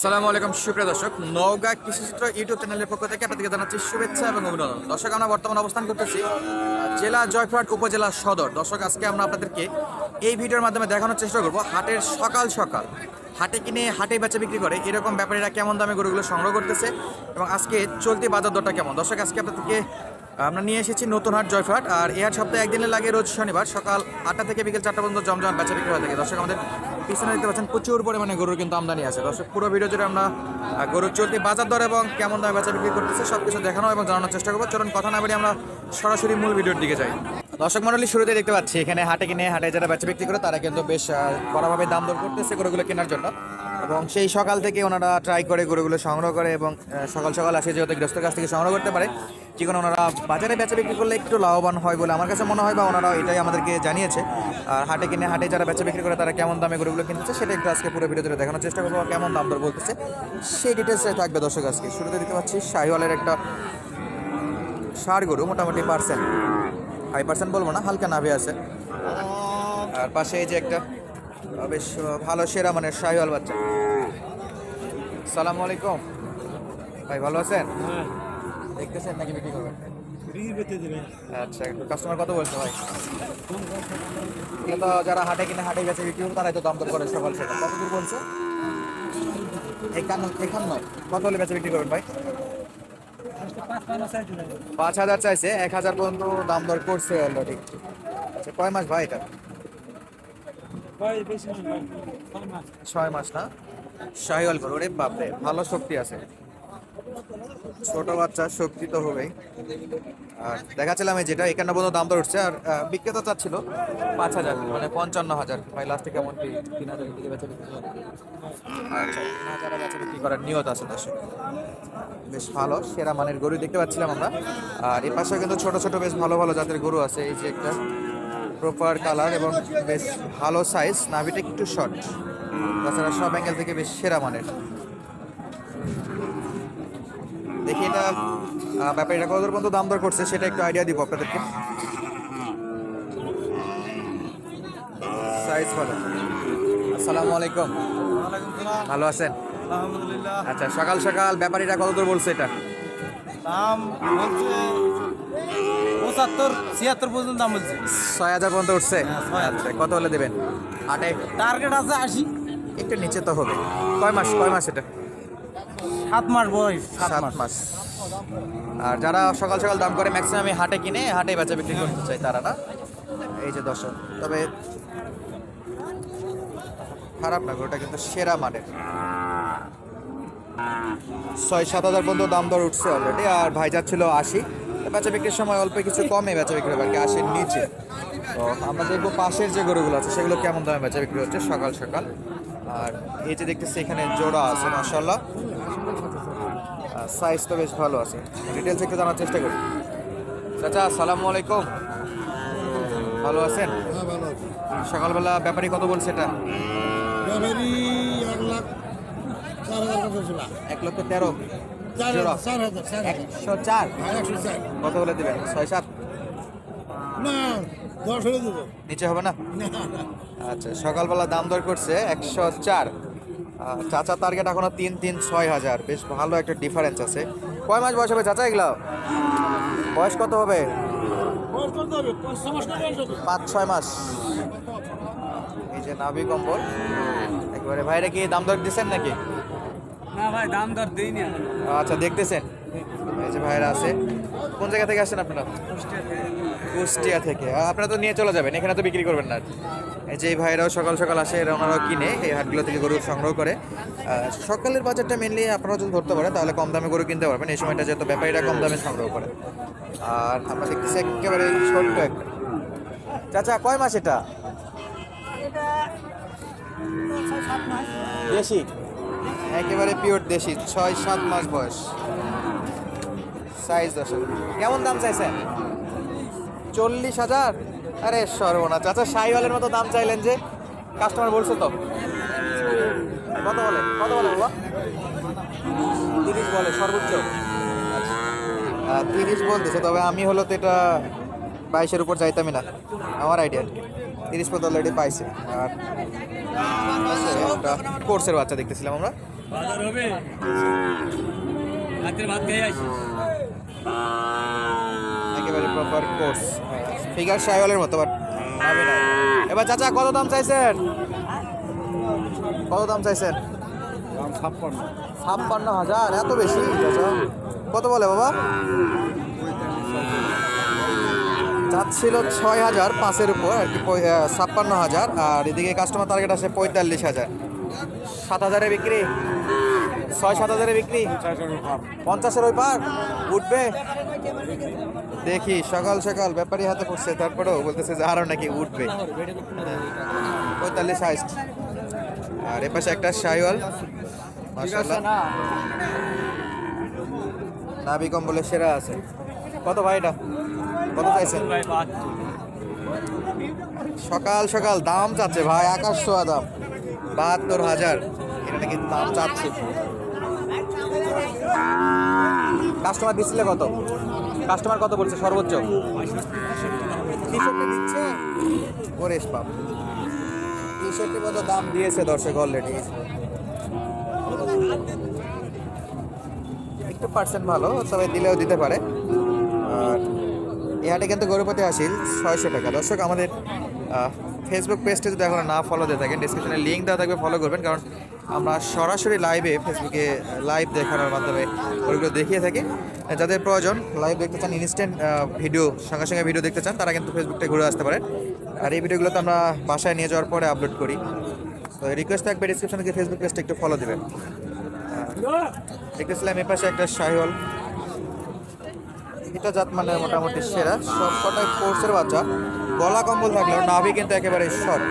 আসসালামু আলাইকুম, সুপ্রিয় দর্শক। নওগাঁ কৃষিচিত্র ইউটিউব চ্যানেলের পক্ষ থেকে আপনাদেরকে জানাচ্ছি শুভেচ্ছা এবং অভিনন্দন। দর্শক, আমরা বর্তমানে অবস্থান করতেছি জেলা জয়পুরহাট উপজেলা সদর। দর্শক, আজকে আমরা আপনাদেরকে এই ভিডিওর মাধ্যমে দেখানোর চেষ্টা করব হাটের সকাল সকাল। হাটে কিনে, হাটে বেচে বিক্রি করে এরকম ব্যাপারীরা কেমন দামে গরুগুলো সংগ্রহ করতেছে এবং আজকে চলতি বাজার দরটা কেমন? দর্শক, আজকে আপনাদেরকে আমরা নিয়ে এসেছি নতুন হাট জয়ফাট আর এই হাট সপ্তাহে একদিনে লাগে রোজ শনিবার সকাল আটটা থেকে বিকেল চারটা পর্যন্ত জমজম বেচা বিক্রি হয়ে থাকে। দর্শক, আমাদের পিছনে দেখতে পাচ্ছেন প্রচুর পরিমাণে গরুর কিন্তু আমদানি আছে। দর্শক, পুরো ভিডিও জুড়ে আমরা গরুর চলতি বাজার দর এবং কেমন দামে বেচা বিক্রি করতেছে সব কিছু দেখানো এবং জানানোর চেষ্টা করব। চলুন, কথা না বলে আমরা সরাসরি মূল ভিডিওর দিকে যাই। দর্শক মন্ডলী শুরুতে দেখতে পাচ্ছি, এখানে হাটে কিনে হাটে যারা বেচা বিক্রি করে, তারা কিন্তু বেশ কড়াভাবে দাম দর করতেছে গরুগুলো কেনার জন্য। এবং সেই সকাল থেকে ওনারা ট্রাই করে গরুগুলো সংগ্রহ করে এবং সকাল সকাল আসে যেহেতু গৃহস্থর কাছ থেকে সংগ্রহ করতে পারে যে কোনো ওনারা বাজারে বেচা বিক্রি করলে একটু লাভবান হয় বলে আমার কাছে মনে হয় বা ওনারা এটাই আমাদেরকে জানিয়েছে। আর হাটে কিনে হাটে যারা বেচা বিক্রি করে তারা কেমন দামে গরুগুলো কিনতেছে সেটা একটু আজকে পুরো ভিডিওতে দেখানোর চেষ্টা করব, কেমন দাম দর বলতেছে সেই ডিটেলসে থাকবে দর্শক আজকে। শুরুতে দেখতে পাচ্ছি শাহিওয়ালের একটা ষাড় গরু, মোটামুটি পার্সেন্ট ফাইভ পার্সেন্ট বলব না, হালকা নাভি আছে। আর পাশে এই যে একটা বেশ ভালো সেরা মানে শাহিওয়াল বাচ্চা। সালামু আলাইকুম। ভাই ভালো আছেন? দেখতেছেন নাকি বিক্রি করবেন? আচ্ছা কাস্টমার কত বলছে ভাই? তো যারা হাটে কিনে হাটে গেছে বিক্রি করবে তারাই তো দাম দর করে সকাল সকাল কত দূর বলছে? একান্ন একান্ন। কত হলে বেচে বিক্রি করবেন ভাই? পাঁচ হাজার চাইছে এক হাজার পর্যন্ত দাম দর করছে অলরেডি আচ্ছা কয় মাস ভাই এটা? ছয় মাস না? শাহিওয়াল করো রে বাপরে, ভালো শক্তি আছে। ছোট বাচ্চা, শক্তি তো হবেই। আর দেখাচ্ছিলাম যেটা, একান্ন পর্যন্ত দাম দর উঠছে, আর বিক্রেতা চাচ্ছিল পাঁচ হাজার মানে পঞ্চান্ন হাজার। ভাই লাস্টে কেমন কি তিন হাজার দিকে করার নিয়ত আছে দর্শক বেশ ভালো, সেরা মানের গরু দেখতে পাচ্ছিলাম আমরা। আর এর পাশে কিন্তু ছোট ছোট, বেশ ভালো ভালো জাতের গরু আছে, এই যে একটা। প্রপার কালার এবং বেশ ভালো সাইজ নাভিটা একটু শর্ট তাছাড়া সব অ্যাঙ্গেল থেকে বেশ সেরা মানের। দেখি এটা আহ, ব্যাপারীরা কত দূর পর্যন্ত দাম দর করছে সেটা একটু আইডিয়া দিব আপনাদেরকে। সাইজ ভালো। আসসালামু আলাইকুম। ভালো আছেন? আচ্ছা সকাল সকাল ব্যাপারীরা কত দূর বলছে এটা? দাম পঁচাত্তর ছিয়াত্তর পর্যন্ত দাম বলছে ছয় হাজার পর্যন্ত উঠছে? হ্যাঁ। আচ্ছা কত হলে দেবেন? আটে। টার্গেট আছে আশি। একটু নিচে তো হবে। কয় মাস কয় মাস এটা? সাত মাস বয়স সাত মাস। মাস। আর যারা সকাল সকাল দাম করে ম্যাক্সিমাম হাটে কিনে হাটে বেচা বিক্রি করতে চাই তারা না? এই যে দর্শক তবে খারাপ না ওটা কিন্তু সেরা মানের। ছয় সাত হাজার পর্যন্ত দাম দর উঠছে অলরেডি আর ভাই যাচ্ছিল আশি। বেচা বিক্রির সময় অল্প কিছু কমে বেচা বিক্রি হবে আশির নিচে। তো আমরা দেখব পাশের যে গরুগুলো আছে সেগুলো কেমন দামে বেচা বিক্রি হচ্ছে সকাল সকাল। আর এই যে দেখতেছি এখানে জোড়া আছে মাসাল্লাহ সাইজ তো বেশ ভালো আছে। ডিটেলস একটু জানার চেষ্টা করি। চাচা আসসালামু আলাইকুম। ভালো আছেন? হ্যাঁ সকালবেলা ব্যাপারী কত বলছে এটা? ব্যাপারি লাখ এক লক্ষ তেরো। একশো চার। হ্যাঁ কত বলে দেবেন? ছয় সাত? না দশ হলে দেবো। নিচে হবে না? আচ্ছা সকালবেলা দাম দর করছে একশো চার। চাচা টার্গেট এখনও তিন তিন ছয় হাজার। বেশ ভালো একটা ডিফারেন্স আছে। কয় মাস বয়স হবে চাচা এগুলো? বয়স কত হবে? বয়স করতে হবে? পাঁচ ছয় মাস এই যে নাভি কম্বল। একেবারে ভাইরা কি দাম দর দিচ্ছেন নাকি? ভাই দাম দর দিইনি আচ্ছা দেখতেছেন? এই যে ভাইরা আছে। কোন জায়গা থেকে আসেন আপনারা? কুষ্টিয়া থেকে। আপনারা তো নিয়ে চলে যাবেন এখানে তো বিক্রি করবেন না এই যে ভাইরাও সকাল সকাল আসে এরা ওনারাও কিনে এই হাটগুলো থেকে গরু সংগ্রহ করে। সকালের বাজারটা মেনলি আপনারা যদি ধরতে পারেন তাহলে কম দামে গরু কিনতে পারবেন। এই সময়টা যেহেতু ব্যাপারীরা কম দামে সংগ্রহ করে। আর আমরা দেখতেছি একেবারে ছোট্ট একটা চাচা কয় মাস এটা? দেশি? একেবারে পিওর দেশি ছয় সাত মাস বয়স। সাইজ দশ কেমন দাম চাইছেন? চল্লিশ হাজার? আরে সর্বনা আচ্ছা শাহিওয়ালের মতো দাম চাইলেন যে কাস্টমার বলছে তো। কত বলে? কত বলে বাবা তিরিশ বলে সর্বোচ্চ। আহ, তিরিশ বলতেছে তবে আমি হলো তো এটা বাইশের উপর যাইতামই না আমার আইডিয়া তিরিশ পর্যন্ত অলরেডি পাইছে। আর কোর্সের বাচ্চা দেখতেছিলাম আমরা। বাজার হবে? রাতের ভাত খেয়ে আসি একেবারে প্রপার কোর্স ফিগার শাইওয়ালের মতো বাট এবার চাচা, কত দাম চাইছেন? কত দাম চাইছেন? ছাপ্পান্ন ছাপ্পান্ন হাজার, এত বেশি? চাচা, কত বলে বাবা? চাচ্ছিল ছয় হাজার পাঁচের উপর, আর কি ছাপ্পান্ন হাজার, আর এদিকে কাস্টমার টার্গেট আছে পঁয়তাল্লিশ হাজার। সাত হাজারে বিক্রি? ছয় সাত হাজারে বিক্রি। পঞ্চাশের ওই পার। উঠবে। দেখি, সকাল সকাল ব্যাপারী হাতে পড়ছে, তারপরেও বলতেছে যে আরও নাকি উঠবে। পঁয়তাল্লিশ হাইস্ট। আর এপাশে একটা শাইওয়াল নাবি কম্বলের সেরা আছে। কত ভাই এটা? কত চাইছেন? সকাল সকাল দাম চাচ্ছে ভাই, আকাশ ছোঁয়া দাম। বাহাত্তর হাজার। এটা নাকি দাম চাচ্ছে। কাস্টমার দিচ্ছিলে কত? কাস্টমার কত বলছে? সর্বোচ্চ? তেষট্টি দিচ্ছে ওরেশ বাপ তেষট্টি মতো দাম দিয়েছে দর্শক অলরেডি একটু পার্সেন্ট ভালো তবে দিলেও দিতে পারে। আর এই হাটে কিন্তু গরুপতি আসিল ছয়শো টাকা। দর্শক আমাদের ফেসবুক পেজটা যদি এখনও না ফলো দিয়ে থাকেন ডিসক্রিপশনে লিঙ্ক দেওয়া থাকবে ফলো করবেন। কারণ আমরা সরাসরি লাইভে ফেসবুকে লাইভ দেখানোর মাধ্যমে ওইগুলো দেখিয়ে থাকি। যাদের প্রয়োজন লাইভ দেখতে চান ইনস্ট্যান্ট ভিডিও সঙ্গে সঙ্গে ভিডিও দেখতে চান, তারা কিন্তু ফেসবুকটা ঘুরে আসতে পারেন। আর এই ভিডিওগুলো তো আমরা বাসায় নিয়ে যাওয়ার পরে আপলোড করি। তো রিকোয়েস্ট থাকবে ডিসক্রিপশনে গিয়ে ফেসবুক পেজটা একটু ফলো দেবেন। দেখতেছিলাম এ পাশে একটা সাহিওয়াল এটা জাত মানে মোটামুটি সেরা। সব কটাই কোর্সের বাচ্চা। গলা কম্বল থাকলেও নাভি কিন্তু একেবারে শর্ট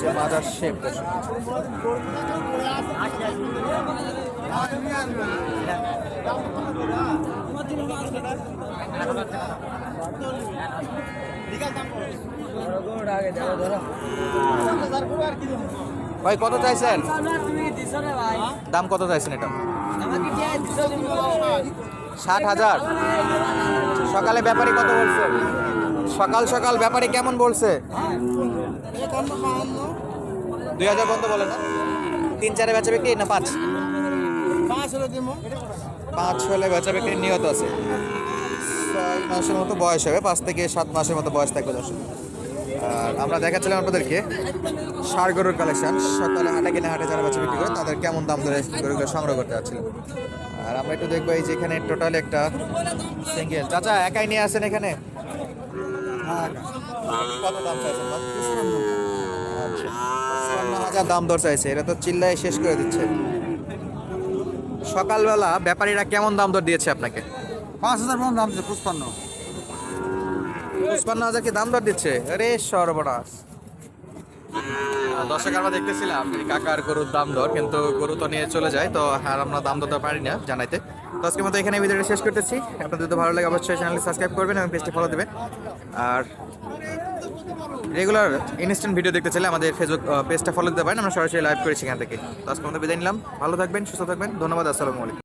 যে মাজার শেপ। ভাই, কত চাইছেন? দাম কত চাইছেন এটা? ষাট হাজার। সকালে ব্যাপারী কত বলছে সকাল সকাল ব্যাপারে কেমন বলছে? দুই হাজার বন্ধ বলে না? তিন চারে বেচা বিক্রি না পাঁচ? পাঁচ হলে বেচা বিক্রি নিহত আছে। ছয় মাসের মতো বয়স হবে পাঁচ থেকে সাত মাসের মতো বয়স থাকবে দর্শক আর আমরা দেখাচ্ছিলাম আপনাদেরকে ষাড় গরুর কালেকশন সকালে হাটে কিনে হাটে যারা বাচ্চা বিক্রি করে তাদের কেমন দাম ধরে গরুগুলো সংগ্রহ করতে যাচ্ছিলাম আর আমরা একটু দেখব এই যে এখানে টোটাল একটা সিঙ্গেল চাচা একাই নিয়ে আসেন এখানে? কত দাম চাইছেন আচ্ছা হাজার দাম দর চাইছে। এটা তো চিল্লাই শেষ করে দিচ্ছে। সকালবেলা ব্যাপারীরা কেমন দাম দর দিয়েছে আপনাকে? পাঁচ হাজার দাম দাম পুষ্পান্ন পুষ্পান্ন হাজার কি দাম দর দিচ্ছে? আরে সর্বনাশ। দর্শক আমরা দেখতেছিলাম কাকার গরুর দাম দর, কিন্তু গরু তো নিয়ে চলে যায়, তো আর আমরা দাম দর তো পারি না জানাইতে। তো আজকের মতো এখানে ভিডিওটা শেষ করতেছি। আপনাদের যদি ভালো লাগে, অবশ্যই চ্যানেলটি সাবস্ক্রাইব করবেন এবং পেজটি ফলো দেবেন। আর রেগুলার ইনস্ট্যান্ট ভিডিও দেখতে চাইলে আমাদের ফেসবুক পেজটা ফলো দিতে পারেন। আমরা সরাসরি লাইভ করি সেখান থেকে। তো আজকের মতো বিদায় নিলাম। ভালো থাকবেন, সুস্থ থাকবেন। ধন্যবাদ, আসসালামু আলাইকুম।